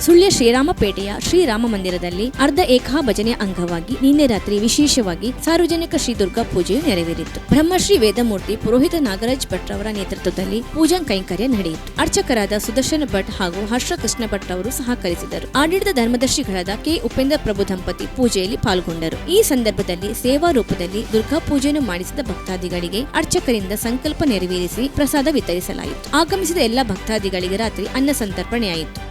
ಸುಳ್ಯ ಶ್ರೀರಾಮಪೇಟೆಯ ಶ್ರೀರಾಮ ಮಂದಿರದಲ್ಲಿ ಅರ್ಧ ಏಕಾ ಭಜನೆಯ ಅಂಗವಾಗಿ ನಿನ್ನೆ ರಾತ್ರಿ ವಿಶೇಷವಾಗಿ ಸಾರ್ವಜನಿಕ ಶ್ರೀ ದುರ್ಗಾ ಪೂಜೆಯು ನೆರವೇರಿತು. ಬ್ರಹ್ಮಶ್ರೀ ವೇದಮೂರ್ತಿ ಪುರೋಹಿತ ನಾಗರಾಜ್ ಭಟ್ ಅವರ ನೇತೃತ್ವದಲ್ಲಿ ಪೂಜಾ ಕೈಂಕರ್ಯ ನಡೆಯಿತು. ಅರ್ಚಕರಾದ ಸುದರ್ಶನ ಭಟ್ ಹಾಗೂ ಹರ್ಷ ಕೃಷ್ಣ ಭಟ್ ಅವರು ಸಹಕರಿಸಿದರು. ಆಡಳಿತ ಧರ್ಮದರ್ಶಿಗಳಾದ ಕೆ. ಉಪೇಂದ್ರ ಪ್ರಭು ದಂಪತಿ ಪೂಜೆಯಲ್ಲಿ ಪಾಲ್ಗೊಂಡರು. ಈ ಸಂದರ್ಭದಲ್ಲಿ ಸೇವಾ ರೂಪದಲ್ಲಿ ದುರ್ಗಾ ಪೂಜೆಯನ್ನು ಮಾಡಿಸಿದ ಭಕ್ತಾದಿಗಳಿಗೆ ಅರ್ಚಕರಿಂದ ಸಂಕಲ್ಪ ನೆರವೇರಿಸಿ ಪ್ರಸಾದ ವಿತರಿಸಲಾಯಿತು. ಆಗಮಿಸಿದ ಎಲ್ಲ ಭಕ್ತಾದಿಗಳಿಗೆ ರಾತ್ರಿ ಅನ್ನ ಸಂತರ್ಪಣೆಯಾಯಿತು.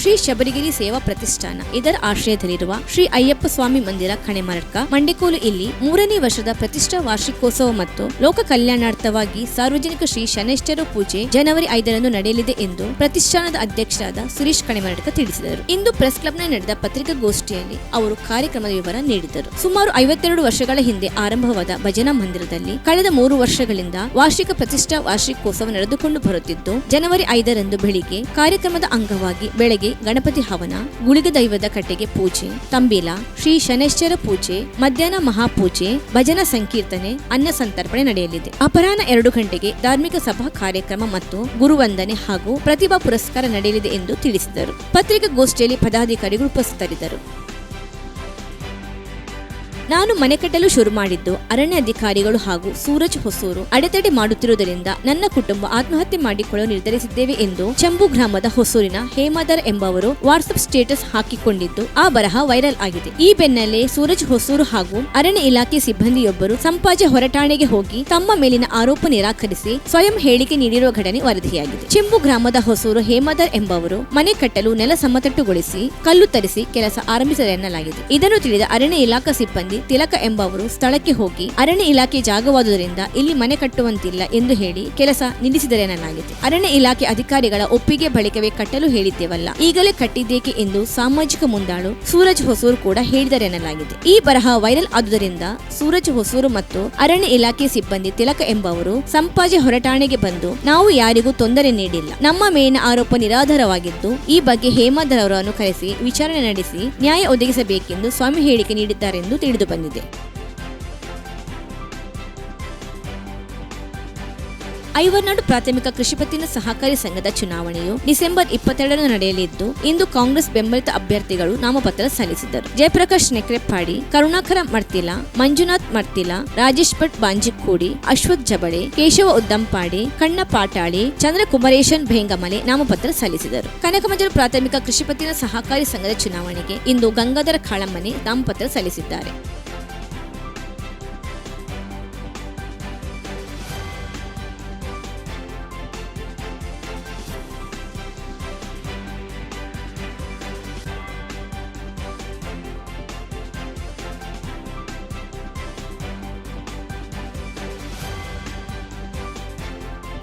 ಶ್ರೀ ಶಬರಿಗಿರಿ ಸೇವಾ ಪ್ರತಿಷ್ಠಾನ. ಇದರ ಆಶ್ರಯದಲ್ಲಿರುವ ಶ್ರೀ ಅಯ್ಯಪ್ಪ ಸ್ವಾಮಿ ಮಂದಿರ ಕಣೆಮರಡ್ಕ, ಮಂಡಿಕೋಲು ಇಲ್ಲಿ ಮೂರನೇ ವರ್ಷದ ಪ್ರತಿಷ್ಠಾ ವಾರ್ಷಿಕೋತ್ಸವ ಮತ್ತು ಲೋಕ ಕಲ್ಯಾಣಾರ್ಥವಾಗಿ ಸಾರ್ವಜನಿಕ ಶ್ರೀ ಶನೇಶ್ವರ ಪೂಜೆ ಜನವರಿ ಐದರಂದು ನಡೆಯಲಿದೆ ಎಂದು ಪ್ರತಿಷ್ಠಾನದ ಅಧ್ಯಕ್ಷರಾದ ಸುರೇಶ್ ಕಣೆಮರಡ್ಕ ತಿಳಿಸಿದರು. ಇಂದು ಪ್ರೆಸ್ ಕ್ಲಬ್ನ ನಡೆದ ಪತ್ರಿಕಾಗೋಷ್ಠಿಯಲ್ಲಿ ಅವರು ಕಾರ್ಯಕ್ರಮದ ವಿವರ ನೀಡಿದರು. ಸುಮಾರು ಐವತ್ತೆರಡು ವರ್ಷಗಳ ಹಿಂದೆ ಆರಂಭವಾದ ಭಜನಾ ಮಂದಿರದಲ್ಲಿ ಕಳೆದ ಮೂರು ವರ್ಷಗಳಿಂದ ವಾರ್ಷಿಕ ಪ್ರತಿಷ್ಠಾ ವಾರ್ಷಿಕೋತ್ಸವ ನಡೆದುಕೊಂಡು ಬರುತ್ತಿದ್ದು, ಜನವರಿ ಐದರಂದು ಬೆಳಿಗ್ಗೆ ಕಾರ್ಯಕ್ರಮದ ಅಂಗವಾಗಿ ಬೆಳಗ್ಗೆ ಗಣಪತಿ ಹವನ ಗುಳಿಗ ದೈವದ ಕಟ್ಟೆಗೆ ಪೂಜೆ, ತಂಬಿಲ, ಶ್ರೀ ಶನೇಶ್ವರ ಪೂಜೆ, ಮಧ್ಯಾಹ್ನ ಮಹಾಪೂಜೆ, ಭಜನಾ ಸಂಕೀರ್ತನೆ, ಅನ್ನ ಸಂತರ್ಪಣೆ ನಡೆಯಲಿದೆ. ಅಪರಾಹ್ನ ಎರಡು ಗಂಟೆಗೆ ಧಾರ್ಮಿಕ ಸಭಾ ಕಾರ್ಯಕ್ರಮ ಮತ್ತು ಗುರುವಂದನೆ ಹಾಗೂ ಪ್ರತಿಭಾ ಪುರಸ್ಕಾರ ನಡೆಯಲಿದೆ ಎಂದು ತಿಳಿಸಿದರು. ಪತ್ರಿಕಾಗೋಷ್ಠಿಯಲ್ಲಿ ಪದಾಧಿಕಾರಿಗಳು ಉಪಸ್ಥಿತರಿದ್ದರು. ನಾನು ಮನೆ ಕಟ್ಟಲು ಶುರು ಮಾಡಿದ್ದು ಅರಣ್ಯ ಅಧಿಕಾರಿಗಳು ಹಾಗೂ ಸೂರಜ್ ಹೊಸೂರು. ಅಡೆತಡೆ ಮಾಡುತ್ತಿರುವುದರಿಂದ ನನ್ನ ಕುಟುಂಬ ಆತ್ಮಹತ್ಯೆ ಮಾಡಿಕೊಳ್ಳಲು ನಿರ್ಧರಿಸಿದ್ದೇವೆ ಎಂದು ಚಂಬು ಗ್ರಾಮದ ಹೊಸೂರಿನ ಹೇಮಾದರ್ ಎಂಬವರು ವಾಟ್ಸ್ಆಪ್ ಸ್ಟೇಟಸ್ ಹಾಕಿಕೊಂಡಿದ್ದು, ಆ ಬರಹ ವೈರಲ್ ಆಗಿದೆ. ಈ ಬೆನ್ನಲ್ಲೇ ಸೂರಜ್ ಹೊಸೂರು ಹಾಗೂ ಅರಣ್ಯ ಇಲಾಖೆ ಸಿಬ್ಬಂದಿಯೊಬ್ಬರು ಸಂಪಾಜೆ ಹೊರಟಾಣೆಗೆ ಹೋಗಿ ತಮ್ಮ ಮೇಲಿನ ಆರೋಪ ನಿರಾಕರಿಸಿ ಸ್ವಯಂ ಹೇಳಿಕೆ ನೀಡಿರುವ ಘಟನೆ ವರದಿಯಾಗಿದೆ. ಚೆಂಬು ಗ್ರಾಮದ ಹೊಸೂರು ಹೇಮಾದರ್ ಎಂಬವರು ಮನೆ ಕಟ್ಟಲು ನೆಲ ಸಮತಟ್ಟುಗೊಳಿಸಿ ಕಲ್ಲು ತರಿಸಿ ಕೆಲಸ ಆರಂಭಿಸಿದೆ ಎನ್ನಲಾಗಿದೆ ಇದನ್ನು ತಿಳಿದ ಅರಣ್ಯ ಇಲಾಖಾ ಸಿಬ್ಬಂದಿ ತಿಲಕ ಎಂಬವರು ಸ್ಥಳಕ್ಕೆ ಹೋಗಿ ಅರಣ್ಯ ಇಲಾಖೆ ಜಾಗವಾದುದರಿಂದ ಇಲ್ಲಿ ಮನೆ ಕಟ್ಟುವಂತಿಲ್ಲ ಎಂದು ಹೇಳಿ ಕೆಲಸ ನಿಲ್ಲಿಸಿದರೆ ಎನ್ನಲಾಗಿದೆ ಅರಣ್ಯ ಇಲಾಖೆ ಅಧಿಕಾರಿಗಳ ಒಪ್ಪಿಗೆ ಬಳಿಕವೇ ಕಟ್ಟಲು ಹೇಳಿದ್ದೇವಲ್ಲ. ಈಗಲೇ ಕಟ್ಟಿದ್ದೇಕೆ ಎಂದು ಸಾಮಾಜಿಕ ಮುಂದಾಳು ಸೂರಜ್ ಹೊಸೂರು ಕೂಡ ಹೇಳಿದರೆ ಎನ್ನಲಾಗಿದೆ ಈ ಬರಹ ವೈರಲ್ ಆದುದರಿಂದ ಸೂರಜ್ ಹೊಸೂರು ಮತ್ತು ಅರಣ್ಯ ಇಲಾಖೆ ಸಿಬ್ಬಂದಿ ತಿಲಕ ಎಂಬವರು ಸಂಪಾಜೆ ಹೊರಟಾಣೆಗೆ ಬಂದು ನಾವು ಯಾರಿಗೂ ತೊಂದರೆ ನೀಡಿಲ್ಲ. ನಮ್ಮ ಮೇಲಿನ ಆರೋಪ ನಿರಾಧಾರವಾಗಿದ್ದು ಈ ಬಗ್ಗೆ ಹೇಮಂತ್ ಅವರನ್ನು ಕರೆಸಿ ವಿಚಾರಣೆ ನಡೆಸಿ ನ್ಯಾಯ ಒದಗಿಸಬೇಕೆಂದು ಸ್ವಾಮಿ ಹೇಳಿಕೆ ನೀಡಿದ್ದಾರೆಂದು ತಿಳಿದು ಬಂದಿದೆ. ಐವರ್ನಾಡು ಪ್ರಾಥಮಿಕ ಕೃಷಿ ಪತ್ತಿನ ಸಹಕಾರಿ ಸಂಘದ ಚುನಾವಣೆಯು ಡಿಸೆಂಬರ್ ಇಪ್ಪತ್ತೆರಡರಂದು ನಡೆಯಲಿದ್ದು, ಇಂದು ಕಾಂಗ್ರೆಸ್ ಬೆಂಬಲಿತ ಅಭ್ಯರ್ಥಿಗಳು ನಾಮಪತ್ರ ಸಲ್ಲಿಸಿದರು ಜಯಪ್ರಕಾಶ್ ನೆಕ್ರೆಪ್ಪಾಡಿ, ಕರುಣಾಕರ ಮರ್ತಿಲಾ, ಮಂಜುನಾಥ್ ಮರ್ತಿಲಾ, ರಾಜೇಶ್ ಭಟ್ ಬಾಂಜಿಕ್ಕೂಡಿ, ಅಶ್ವಥ್ ಜಬಳೆ ಕೇಶವ ಉದ್ದಂಪಾಡಿ ಕಣ್ಣ ಪಾಟಾಳಿ, ಚಂದ್ರಕುಮರೇಶನ್ ಭೇಂಗಮಲೆ ನಾಮಪತ್ರ ಸಲ್ಲಿಸಿದರು. ಕನಕಮಂಜರು ಪ್ರಾಥಮಿಕ ಕೃಷಿ ಪತ್ತಿನ ಸಹಕಾರಿ ಸಂಘದ ಚುನಾವಣೆಗೆ ಇಂದು ಗಂಗಾಧರ ಕಾಳಮ್ಮನೆ ನಾಮಪತ್ರ ಸಲ್ಲಿಸಿದ್ದಾರೆ.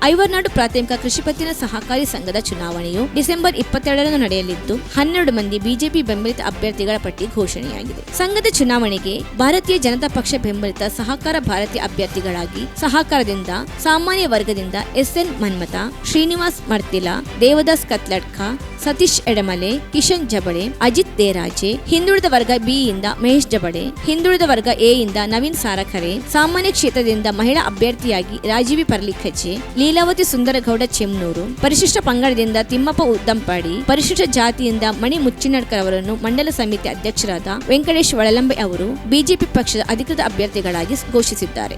ಐವರ್ನಾಡು ಪ್ರಾಥಮಿಕ ಕೃಷಿ ಪತ್ತಿನ ಸಹಕಾರಿ ಸಂಘದ ಚುನಾವಣೆಯು ಡಿಸೆಂಬರ್ ಇಪ್ಪತ್ತೆರಡರಂದು ನಡೆಯಲಿದ್ದು, ಹನ್ನೆರಡು ಮಂದಿ ಬಿಜೆಪಿ ಬೆಂಬಲಿತ ಅಭ್ಯರ್ಥಿಗಳ ಪಟ್ಟಿ ಘೋಷಣೆಯಾಗಿದೆ. ಸಂಘದ ಚುನಾವಣೆಗೆ ಭಾರತೀಯ ಜನತಾ ಪಕ್ಷ ಬೆಂಬಲಿತ ಸಹಕಾರ ಭಾರತೀಯ ಅಭ್ಯರ್ಥಿಗಳಾಗಿ ಸಹಕಾರದಿಂದ ಸಾಮಾನ್ಯ ವರ್ಗದಿಂದ ಎಸ್ಎನ್ ಮನ್ಮಥ, ಶ್ರೀನಿವಾಸ್ ಮರ್ತಿಲಾ, ದೇವದಾಸ್ ಕತ್ಲಡ್ಕ ಸತೀಶ್ ಎಡಮಲೆ, ಕಿಶನ್ ಜಬಳೆ ಅಜಿತ್ ದೇರಾಜೆ, ಹಿಂದುಳಿದ ವರ್ಗ ಬಿ ಯಿಂದ ಮಹೇಶ್ ಜಬಳೆ ಹಿಂದುಳಿದ ವರ್ಗ ಎ ಯಿಂದ ನವೀನ್ ಸಾರಖರೆ ಸಾಮಾನ್ಯ ಕ್ಷೇತ್ರದಿಂದ ಮಹಿಳಾ ಅಭ್ಯರ್ಥಿಯಾಗಿ ರಾಜೀವಿ ಪರ್ಲಿಖಜೆ ಲೀಲಾವತಿ ಸುಂದರಗೌಡ ಚೆಮ್ನೂರು, ಪರಿಶಿಷ್ಟ ಪಂಗಡದಿಂದ ತಿಮ್ಮಪ್ಪ ಉದ್ದಂಪಾಡಿ, ಪರಿಶಿಷ್ಟ ಜಾತಿಯಿಂದ ಮಣಿ ಮುಚ್ಚಿನಡ್ಕರ್ ಅವರನ್ನು ಮಂಡಲ ಸಮಿತಿ ಅಧ್ಯಕ್ಷರಾದ ವೆಂಕಟೇಶ್ ಒಳಲಂಬೆ ಅವರು ಬಿಜೆಪಿ ಪಕ್ಷದ ಅಧಿಕೃತ ಅಭ್ಯರ್ಥಿಗಳಾಗಿ ಘೋಷಿಸಿದ್ದಾರೆ.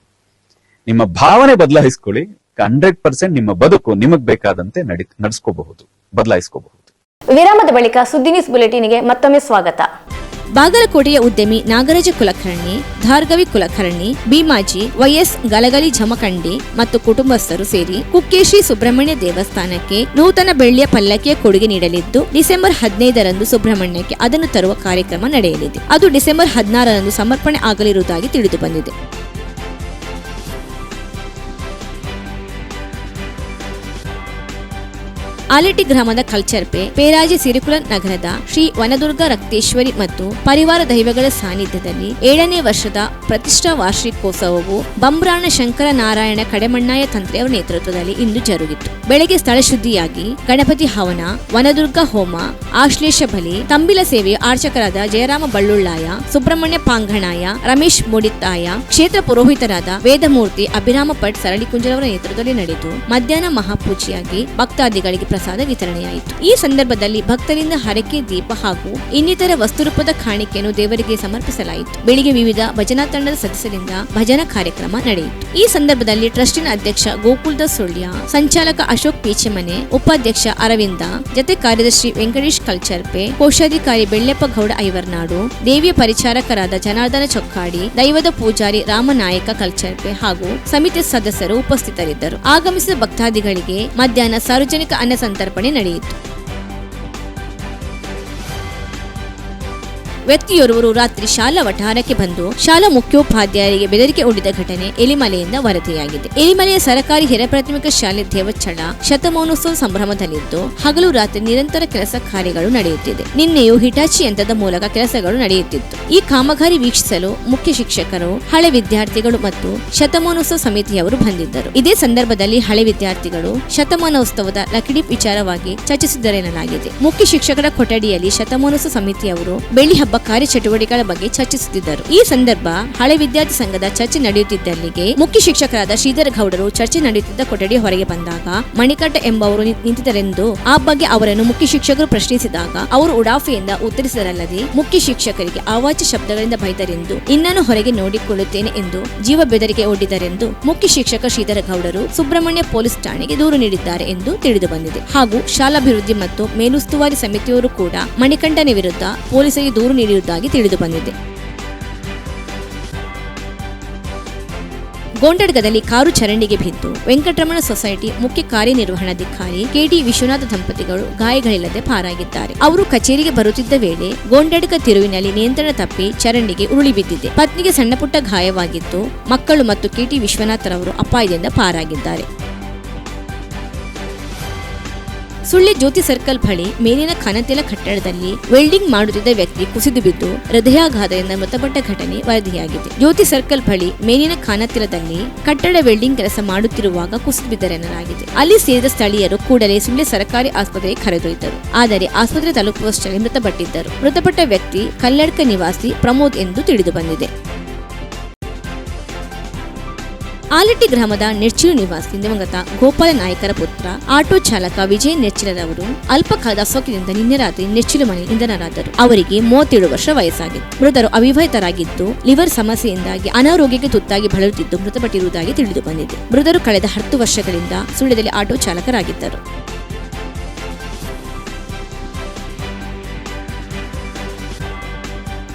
ನಿಮ್ಮ ಭಾವನೆ ಬದಲಾಯಿಸ್ಕೊಳ್ಳಿ ಹಂಡ್ರೆಡ್ ಪರ್ಸೆಂಟ್ ನಿಮ್ಮ ಬದುಕು ನಿಮಗ್ ಬೇಕಾದಂತೆ ನಡಿ ನಡೆಸ್ಕೋಬಹುದು ಬದಲಾಯಿಸ್ಕೋಬಹುದು. ವಿರಾಮದ ಬಳಿಕ ಸುದ್ದಿ ನ್ಯೂಸ್ ಬುಲೆಟಿನ್ಗೆ ಮತ್ತೊಮ್ಮೆ ಸ್ವಾಗತ. ಬಾಗಲಕೋಟೆಯ ಉದ್ಯಮಿ ನಾಗರಾಜ ಕುಲಕರ್ಣಿ ಧಾರ್ಗವಿ ಕುಲಕರ್ಣಿ ಭೀಮಾಜಿ ವೈಎಸ್ ಗಲಗಲಿ ಜಮಖಂಡಿ ಮತ್ತು ಕುಟುಂಬಸ್ಥರು ಸೇರಿ ಕುಕ್ಕೇಶಿ ಸುಬ್ರಹ್ಮಣ್ಯ ದೇವಸ್ಥಾನಕ್ಕೆ ನೂತನ ಬೆಳ್ಳಿಯ ಪಲ್ಲಕ್ಕಿಯ ಕೊಡುಗೆ ನೀಡಲಿದ್ದು ಡಿಸೆಂಬರ್ ಹದಿನೈದರಂದು ಸುಬ್ರಹ್ಮಣ್ಯಕ್ಕೆ ಅದನ್ನು ತರುವ ಕಾರ್ಯಕ್ರಮ ನಡೆಯಲಿದೆ. ಅದು ಡಿಸೆಂಬರ್ ಹದಿನಾರರಂದು ಸಮರ್ಪಣೆ ಆಗಲಿರುವುದಾಗಿ ತಿಳಿದು ಆಲೆಟಿ ಗ್ರಾಮದ ಕಲ್ಚರ್ಪೆ ಪೇರಾಜಿ ಸಿರಿಕುಲ ನಗರದ ಶ್ರೀ ವನದುರ್ಗ ರಕ್ತೇಶ್ವರಿ ಮತ್ತು ಪರಿವಾರ ದೈವಗಳ ಸಾನ್ನಿಧ್ಯದಲ್ಲಿ ಏಳನೇ ವರ್ಷದ ಪ್ರತಿಷ್ಠಾ ವಾರ್ಷಿಕೋತ್ಸವವು ಬಂಬ್ರಾಣ ಶಂಕರ ನಾರಾಯಣ ಕಡೆಮಣ್ಣಾಯ ತಂತ್ರಿಯವರ ನೇತೃತ್ವದಲ್ಲಿ ಇಂದು ಜರುಗಿತು. ಬೆಳಗ್ಗೆ ಸ್ಥಳ ಶುದ್ಧಿಯಾಗಿ ಗಣಪತಿ ಹವನ, ವನದುರ್ಗ ಹೋಮ, ಆಶ್ಲೇಷ ಬಲಿ, ತಂಬಿಲ ಸೇವೆಯ ಆರ್ಚಕರಾದ ಜಯರಾಮ ಬಳ್ಳುಳ್ಳಾಯ, ಸುಬ್ರಹ್ಮಣ್ಯ ಪಾಂಗಣಾಯ, ರಮೇಶ್ ಮೂಡಿತ್ತಾಯ, ಕ್ಷೇತ್ರ ಪುರೋಹಿತರಾದ ವೇದಮೂರ್ತಿ ಅಭಿರಾಮ ಭಟ್ ಸರಳಿಕುಂಜರವರ ನೇತೃತ್ವದಲ್ಲಿ ನಡೆದು ಮಧ್ಯಾಹ್ನ ಮಹಾಪೂಜೆಯಾಗಿ ಭಕ್ತಾದಿಗಳಿಗೆ ಪ್ರಸಾದ ವಿತರಣೆಯಾಯಿತು. ಈ ಸಂದರ್ಭದಲ್ಲಿ ಭಕ್ತರಿಂದ ಹರಕೆ, ದೀಪ ಹಾಗೂ ಇನ್ನಿತರ ವಸ್ತುರೂಪದ ಕಾಣಿಕೆಯನ್ನು ದೇವರಿಗೆ ಸಮರ್ಪಿಸಲಾಯಿತು. ಬೆಳಿಗ್ಗೆ ವಿವಿಧ ಭಜನಾ ತಂಡದ ಸದಸ್ಯರಿಂದ ಭಜನಾ ಕಾರ್ಯಕ್ರಮ ನಡೆಯಿತು. ಈ ಸಂದರ್ಭದಲ್ಲಿ ಟ್ರಸ್ಟಿನ ಅಧ್ಯಕ್ಷ ಗೋಕುಲ್ದ ಸುಳ್ಯ, ಸಂಚಾಲಕ ಅಶೋಕ್ ಪೀಚೆಮನೆ, ಉಪಾಧ್ಯಕ್ಷ ಅರವಿಂದ, ಜತೆ ಕಾರ್ಯದರ್ಶಿ ವೆಂಕಟೇಶ್ ಕಲ್ಚರ್ಪೆ, ಕೋಶಾಧಿಕಾರಿ ಬೆಳ್ಳೆಪ್ಪ ಗೌಡ ಐವರ್ನಾಡು, ದೇವಿಯ ಪರಿಚಾರಕರಾದ ಜನಾರ್ದನ ಚೊಕ್ಕಾಡಿ, ದೈವದ ಪೂಜಾರಿ ರಾಮನಾಯಕ ಕಲ್ಚರ್ಪೆ ಹಾಗೂ ಸಮಿತಿ ಸದಸ್ಯರು ಉಪಸ್ಥಿತರಿದ್ದರು. ಆಗಮಿಸಿದ ಭಕ್ತಾದಿಗಳಿಗೆ ಮಧ್ಯಾಹ್ನ ಸಾರ್ವಜನಿಕ ಅನ್ನ ಸಂತರ್ಪಣೆ ನಡೆಯಿತು. ವ್ಯಕ್ತಿಯೋರ್ವರು ರಾತ್ರಿ ಶಾಲಾ ವಠಾರಕ್ಕೆ ಬಂದು ಶಾಲಾ ಮುಖ್ಯೋಪಾಧ್ಯಾಯರಿಗೆ ಬೆದರಿಕೆ ಒಡ್ಡಿದ ಘಟನೆ ಎಲಿಮಲೆಯಿಂದ ವರದಿಯಾಗಿದೆ. ಎಲಿಮಲೆಯ ಸರ್ಕಾರಿ ಹಿರಿಯ ಪ್ರಾಥಮಿಕ ಶಾಲೆ ದೇವಚ್ಚಳ ಶತಮಾನೋತ್ಸವ ಸಂಭ್ರಮದಲ್ಲಿದ್ದು, ಹಗಲು ರಾತ್ರಿ ನಿರಂತರ ಕೆಲಸ ಕಾರ್ಯಗಳು ನಡೆಯುತ್ತಿದೆ. ನಿನ್ನೆಯೂ ಹಿಟಾಚಿ ಯಂತ್ರದ ಮೂಲಕ ಕೆಲಸಗಳು ನಡೆಯುತ್ತಿತ್ತು. ಈ ಕಾಮಗಾರಿ ವೀಕ್ಷಿಸಲು ಮುಖ್ಯ ಶಿಕ್ಷಕರು, ಹಳೆ ವಿದ್ಯಾರ್ಥಿಗಳು ಮತ್ತು ಶತಮಾನೋತ್ಸವ ಸಮಿತಿಯವರು ಬಂದಿದ್ದರು. ಇದೇ ಸಂದರ್ಭದಲ್ಲಿ ಹಳೆ ವಿದ್ಯಾರ್ಥಿಗಳು ಶತಮಾನೋತ್ಸವದ ಲಕಿಡಿಪ್ ವಿಚಾರವಾಗಿ ಚರ್ಚಿಸಿದರೆನ್ನಲಾಗಿದೆ. ಮುಖ್ಯ ಶಿಕ್ಷಕರ ಕೊಠಡಿಯಲ್ಲಿ ಶತಮಾನೋತ್ಸವ ಸಮಿತಿಯವರು ಬೆಳ್ಳಿ ಹಬ್ಬ ಕಾರ್ಯಚಟುವಟಿಕೆಗಳ ಬಗ್ಗೆ ಚರ್ಚಿಸುತ್ತಿದ್ದರು. ಈ ಸಂದರ್ಭ ಹಳೆ ವಿದ್ಯಾರ್ಥಿ ಸಂಘದ ಚರ್ಚೆ ನಡೆಯುತ್ತಿದ್ದಲ್ಲಿಗೆ ಮುಖ್ಯ ಶಿಕ್ಷಕರಾದ ಶ್ರೀಧರ ಗೌಡರು ಚರ್ಚೆ ನಡೆಯುತ್ತಿದ್ದ ಕೊಠಡಿ ಹೊರಗೆ ಬಂದಾಗ ಮಣಿಕಟ್ಟ ಎಂಬವರು ನಿಂತಿದ್ದರೆಂದು ಆ ಬಗ್ಗೆ ಅವರನ್ನು ಮುಖ್ಯ ಶಿಕ್ಷಕರು ಪ್ರಶ್ನಿಸಿದಾಗ ಅವರು ಉಡಾಫೆಯಿಂದ ಉತ್ತರಿಸಿದರಲ್ಲದೆ ಮುಖ್ಯ ಶಿಕ್ಷಕರಿಗೆ ಅವಾಚ್ಯ ಶಬ್ದಗಳಿಂದ ಬೈದರೆಂದು ಇನ್ನನ್ನು ಹೊರಗೆ ನೋಡಿಕೊಳ್ಳುತ್ತೇನೆ ಎಂದು ಜೀವ ಬೆದರಿಕೆ ಒಡ್ಡಿದರೆಂದು ಮುಖ್ಯ ಶಿಕ್ಷಕ ಶ್ರೀಧರ ಗೌಡರು ಸುಬ್ರಹ್ಮಣ್ಯ ಪೊಲೀಸ್ ಠಾಣೆಗೆ ದೂರು ನೀಡಿದ್ದಾರೆ ಎಂದು ತಿಳಿದು ಬಂದಿದೆ. ಹಾಗೂ ಶಾಲಾಭಿವೃದ್ಧಿ ಮತ್ತು ಮೇಲುಸ್ತುವಾರಿ ಸಮಿತಿಯವರು ಕೂಡ ಮಣಿಕಂಠನ ವಿರುದ್ಧ ಪೊಲೀಸರಿಗೆ ದೂರು ನೀಡಿರುವುದಾಗಿ ತಿಳಿದು ಬಂದಿದೆ. ಗೋಂಡಡ್ಗದಲ್ಲಿ ಕಾರು ಚರಂಡಿಗೆ ಬಿದ್ದು, ವೆಂಕಟರಮಣ ಸೊಸೈಟಿ ಮುಖ್ಯ ಕಾರ್ಯನಿರ್ವಹಣಾಧಿಕಾರಿ ಕೆಡಿ ವಿಶ್ವನಾಥ ದಂಪತಿಗಳು ಗಾಯಗಳಿಲ್ಲದೆ ಪಾರಾಗಿದ್ದಾರೆ. ಅವರು ಕಚೇರಿಗೆ ಬರುತ್ತಿದ್ದ ವೇಳೆ ಗೋಂಡಡ್ಗ ತಿರುವಿನಲ್ಲಿ ನಿಯಂತ್ರಣ ತಪ್ಪಿ ಚರಂಡಿಗೆ ಉರುಳಿ ಬಿದ್ದಿದೆ. ಪತ್ನಿಗೆ ಸಣ್ಣಪುಟ್ಟ ಗಾಯವಾಗಿದ್ದು, ಮಕ್ಕಳು ಮತ್ತು ಕೆಟಿ ವಿಶ್ವನಾಥರವರು ಅಪಾಯದಿಂದ ಪಾರಾಗಿದ್ದಾರೆ. ಸುಳ್ಳೆ ಜ್ಯೋತಿ ಸರ್ಕಲ್ ಬಳಿ ಮೇಲಿನ ಖನತೆಲ ಕಟ್ಟಡದಲ್ಲಿ ವೆಲ್ಡಿಂಗ್ ಮಾಡುತ್ತಿದ್ದ ವ್ಯಕ್ತಿ ಕುಸಿದು ಬಿದ್ದು ಹೃದಯಾಘಾತದಿಂದ ಮೃತಪಟ್ಟ ಘಟನೆ ವರದಿಯಾಗಿದೆ. ಜ್ಯೋತಿ ಸರ್ಕಲ್ ಬಳಿ ಮೇಲಿನ ಖಾನತಿಲದಲ್ಲಿ ಕಟ್ಟಡ ವೆಲ್ಡಿಂಗ್ ಕೆಲಸ ಮಾಡುತ್ತಿರುವಾಗ ಕುಸಿದು ಬಿದ್ದರೆನ್ನಲಾಗಿದೆ ಅಲ್ಲಿ ಸೇರಿದ ಸ್ಥಳೀಯರು ಕೂಡಲೇ ಸುಳ್ಳಿ ಸರ್ಕಾರಿ ಆಸ್ಪತ್ರೆಗೆ ಕರೆದೊಯ್ದರು. ಆದರೆ ಆಸ್ಪತ್ರೆ ತಲುಪುವಷ್ಟರಲ್ಲಿ ಮೃತಪಟ್ಟಿದ್ದರು. ಮೃತಪಟ್ಟ ವ್ಯಕ್ತಿ ಕಲ್ಲಡ್ಕ ನಿವಾಸಿ ಪ್ರಮೋದ್ ಎಂದು ತಿಳಿದು ಬಂದಿದೆ. ಆಲಟ್ಟಿ ಗ್ರಾಮದ ನೆಚ್ಚಿಲು ನಿವಾಸಿ ದಿವಂಗತ ಗೋಪಾಲ ನಾಯಕರ ಪುತ್ರ, ಆಟೋ ಚಾಲಕ ವಿಜಯ್ ನೆಚ್ಚಿಲರವರು ಅಲ್ಪಕಾಲದ ಸೋಕಿನಿಂದ ನಿನ್ನೆ ರಾತ್ರಿ ನೆಚ್ಚಿಲು ಮನೆ ನಿಧನರಾದರು ಅವರಿಗೆ ಮೂವತ್ತೇಳು ವರ್ಷ ವಯಸ್ಸಾಗಿತ್ತು. ಮೃತರು ಅವಿವಾಹಿತರಾಗಿದ್ದು, ಲಿವರ್ ಸಮಸ್ಯೆಯಿಂದಾಗಿ ಅನಾರೋಗ್ಯಕ್ಕೆ ತುತ್ತಾಗಿ ಬಳಲುತ್ತಿದ್ದು ಮೃತಪಟ್ಟಿರುವುದಾಗಿ ತಿಳಿದು ಬಂದಿದೆ. ಮೃತರು ಕಳೆದ ಹತ್ತು ವರ್ಷಗಳಿಂದ ಸುಳ್ಯದಲ್ಲಿ ಆಟೋ ಚಾಲಕರಾಗಿದ್ದರು.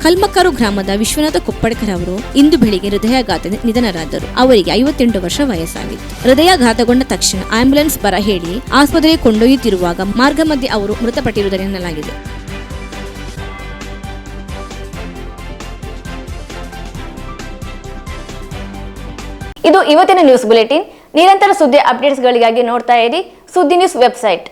ಕಲ್ಮಕ್ಕರು ಗ್ರಾಮದ ವಿಶ್ವನಾಥ ಕೊಪ್ಪಡ್ಕರ್ ಅವರು ಇಂದು ಬೆಳಿಗ್ಗೆ ಹೃದಯಾಘಾತ ನಿಧನರಾದರು. ಅವರಿಗೆ ಐವತ್ತೆಂಟು ವರ್ಷ ವಯಸ್ಸಾಗಿತ್ತು. ಹೃದಯಾಘಾತಗೊಂಡ ತಕ್ಷಣ ಆಂಬ್ಯುಲೆನ್ಸ್ ಬರ ಹೇಳಿ ಆಸ್ಪತ್ರೆಗೆ ಕೊಂಡೊಯ್ಯುತ್ತಿರುವಾಗ ಮಾರ್ಗ ಮಧ್ಯೆ ಅವರು ಮೃತಪಟ್ಟಿರುವುದರೆನ್ನಲಾಗಿದೆ ಇದು ಇವತ್ತಿನ ನ್ಯೂಸ್ ಬುಲೆಟಿನ್. ನಿರಂತರ ಸುದ್ದಿ ಅಪ್ಡೇಟ್ಸ್ಗಳಿಗಾಗಿ ನೋಡ್ತಾ ಇರಿ ಸುದ್ದಿ ನ್ಯೂಸ್ ವೆಬ್ಸೈಟ್.